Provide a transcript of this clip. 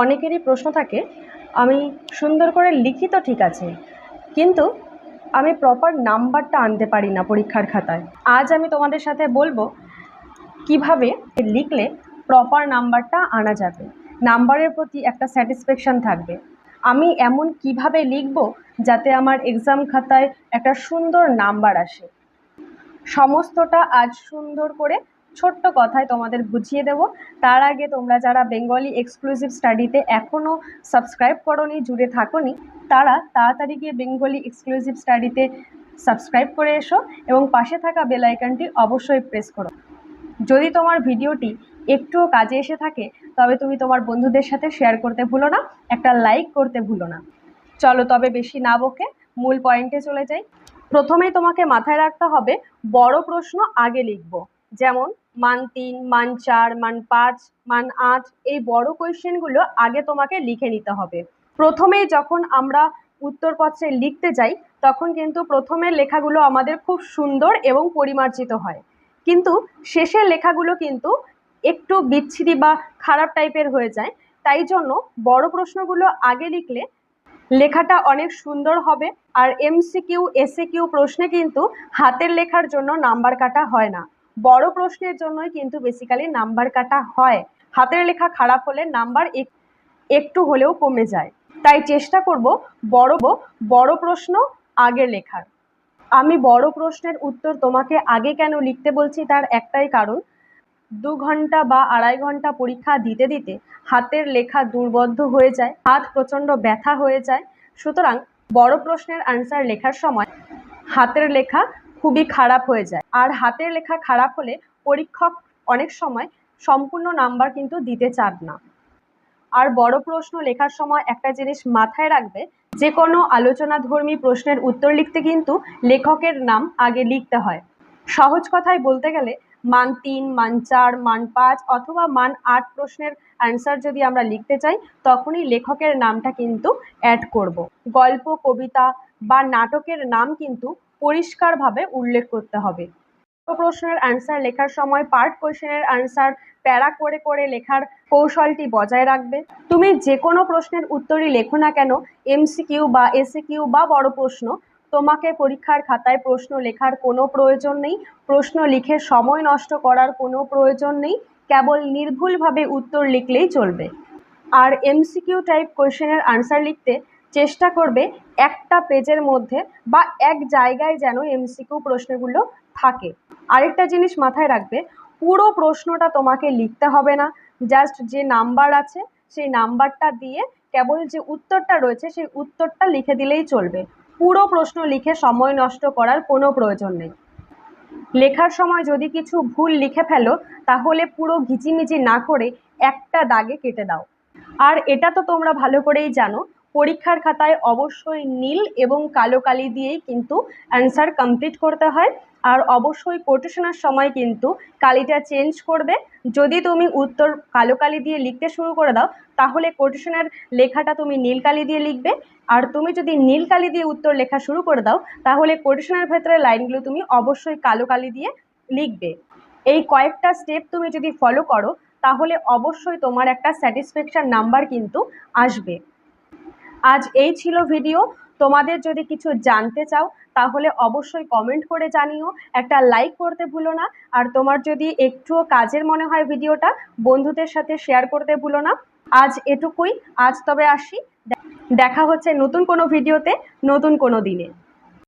অনেকেরই প্রশ্ন থাকে, আমি সুন্দর করে লিখি তো ঠিক আছে, কিন্তু আমি প্রপার নাম্বারটা আনতে পারি না পরীক্ষার খাতায়। আজ আমি তোমাদের সাথে বলব কীভাবে লিখলে প্রপার নাম্বারটা আনা যাবে। নাম্বারের প্রতি একটা স্যাটিসফ্যাকশান থাকবে। আমি এমন কীভাবে লিখব যাতে আমার এক্সাম খাতায় একটা সুন্দর নাম্বার আসে? সমস্তটা আজ সুন্দর করে ছোট্ট কথায় তোমাদের বুঝিয়ে দেব। তার আগে তোমরা যারা বেঙ্গলি এক্সক্লুসিভ স্টাডিতে এখনও সাবস্ক্রাইব করনি, জুড়ে থাকোনি, তারা তাড়াতাড়ি গিয়ে বেঙ্গলি এক্সক্লুসিভ স্টাডিতে সাবস্ক্রাইব করে এসো এবং পাশে থাকা বেল আইকনটি অবশ্যই প্রেস করো। যদি তোমার ভিডিওটি একটুও কাজে এসে থাকে, তবে তুমি তোমার বন্ধুদের সাথে শেয়ার করতে ভুলো না, একটা লাইক করতে ভুলো না। চলো তবে বেশি না বকে, মূল পয়েন্টে চলে যাই। প্রথমেই তোমাকে মাথায় রাখতে হবে, বড় প্রশ্ন আগে লিখব। যেমন, মান তিন, মান চার, মান পাঁচ, মান আট, এই বড় কোয়েশ্চেনগুলো আগে তোমাকে লিখে নিতে হবে। প্রথমেই যখন আমরা উত্তরপত্রে লিখতে যাই, তখন কিন্তু প্রথমের লেখাগুলো আমাদের খুব সুন্দর এবং পরিমার্জিত হয়। কিন্তু শেষের লেখাগুলো কিন্তু একটু বিচ্ছিরি বা খারাপ টাইপের হয়ে যায়। তাই জন্য বড় প্রশ্নগুলো আগে লিখলে লেখাটা অনেক সুন্দর হবে আর এমসিকিউ এসএ কিউ প্রশ্নে কিন্তু হাতের লেখার জন্য নাম্বার কাটা হয় না। বড় প্রশ্নের জন্যই কিন্তু বেসিক্যালি নাম্বার কাটা হয়। হাতের লেখা খারাপ হলে নাম্বার একটু হলেও কমে যায়। তাই চেষ্টা করব বড় বড় প্রশ্ন আগে লেখার। আমি বড় প্রশ্নের উত্তর তোমাকে আগে কেন লিখতে বলছি তার একটাই কারণ, দু ঘণ্টা বা আড়াই ঘণ্টা পরীক্ষা দিতে দিতে হাতের লেখা দুর্বদ্ধ হয়ে যায়, হাত প্রচণ্ড ব্যথা হয়ে যায়। সুতরাং বড় প্রশ্নের আনসার লেখার সময় হাতের লেখা খুবই খারাপ হয়ে যায়। আর হাতের লেখা খারাপ হলে পরীক্ষক অনেক সময় সম্পূর্ণ নাম্বার কিন্তু দিতে চান না। আর বড় প্রশ্ন লেখার সময় একটা জিনিস মাথায় রাখবে যে কোনো আলোচনাধর্মী প্রশ্নের উত্তর লিখতে কিন্তু লেখকের নাম আগে লিখতে হয়। সহজ কথায় বলতে গেলে, মান তিন, মান চার, মান পাঁচ অথবা মান আট প্রশ্নের অ্যান্সার যদি আমরা লিখতে চাই, তখনই লেখকের নামটা কিন্তু অ্যাড করব। গল্প, কবিতা বা নাটকের নাম কিন্তু পরিষ্কারভাবে উল্লেখ করতে হবে। প্রশ্নের অ্যান্সার লেখার সময় পার্ট কোয়েশনের অ্যান্সার প্যারা করে করে লেখার কৌশলটি বজায় রাখবে। তুমি যে কোনো প্রশ্নের উত্তরই লেখো না কেন এমসিকিউ বা এসিকিউ বা বড় প্রশ্ন, তোমাকে পরীক্ষার খাতায় প্রশ্ন লেখার কোনো প্রয়োজন নেই, প্রশ্ন লিখে সময় নষ্ট করার কোনো প্রয়োজন নেই, কেবল নির্ভুলভাবে উত্তর লিখলেই চলবে। আর এমসিকিউ টাইপ কোয়েশনের আনসার লিখতে চেষ্টা করবে একটা পেজের মধ্যে বা এক জায়গায় যেন এমসিকিউ প্রশ্নগুলো থাকে। আরেকটা জিনিস মাথায় রাখবে, পুরো প্রশ্নটা তোমাকে লিখতে হবে না জাস্ট যে নাম্বার আছে, সেই নাম্বারটা দিয়ে কেবল যে উত্তরটা রয়েছে, সেই উত্তরটা লিখে দিলেই চলবে। পুরো প্রশ্ন লিখে সময় নষ্ট করার কোনো প্রয়োজন নেই। লেখার সময় যদি কিছু ভুল লিখে ফেলো, তাহলে পুরো ঘিচিমিচি না করে একটা দাগে কেটে দাও। আর এটা তো তোমরা ভালো করেই জানো পরীক্ষার খাতায় অবশ্যই নীল এবং কালো কালি দিয়েই কিন্তু অ্যান্সার কমপ্লিট করতে হয়। আর অবশ্যই কোটেশনের সময় কিন্তু কালিটা চেঞ্জ করবে। যদি তুমি উত্তর কালো কালি দিয়ে লিখতে শুরু করে দাও, তাহলে কোটেশনের লেখাটা তুমি নীল কালি দিয়ে লিখবে। আর তুমি যদি নীল কালি দিয়ে উত্তর লেখা শুরু করে দাও, তাহলে কোটেশনের ভেতরে লাইনগুলো তুমি অবশ্যই কালো কালি দিয়ে লিখবে। এই কয়েকটা স্টেপ তুমি যদি ফলো করো, তাহলে অবশ্যই তোমার একটা স্যাটিসফ্যাকশান নাম্বার কিন্তু আসবে। আজ এই ছিল ভিডিও তোমাদের যদি কিছু জানতে চাও, তাহলে অবশ্যই কমেন্ট করে জানিও। একটা লাইক করতে ভুলো না। আর তোমার যদি একটুও কাজের মনে হয় ভিডিওটা বন্ধুদের সাথে শেয়ার করতে ভুলো না। আজ এটুকুই। আজ তবে আসি। দেখা হচ্ছে নতুন কোনো ভিডিওতে নতুন কোনো দিনে।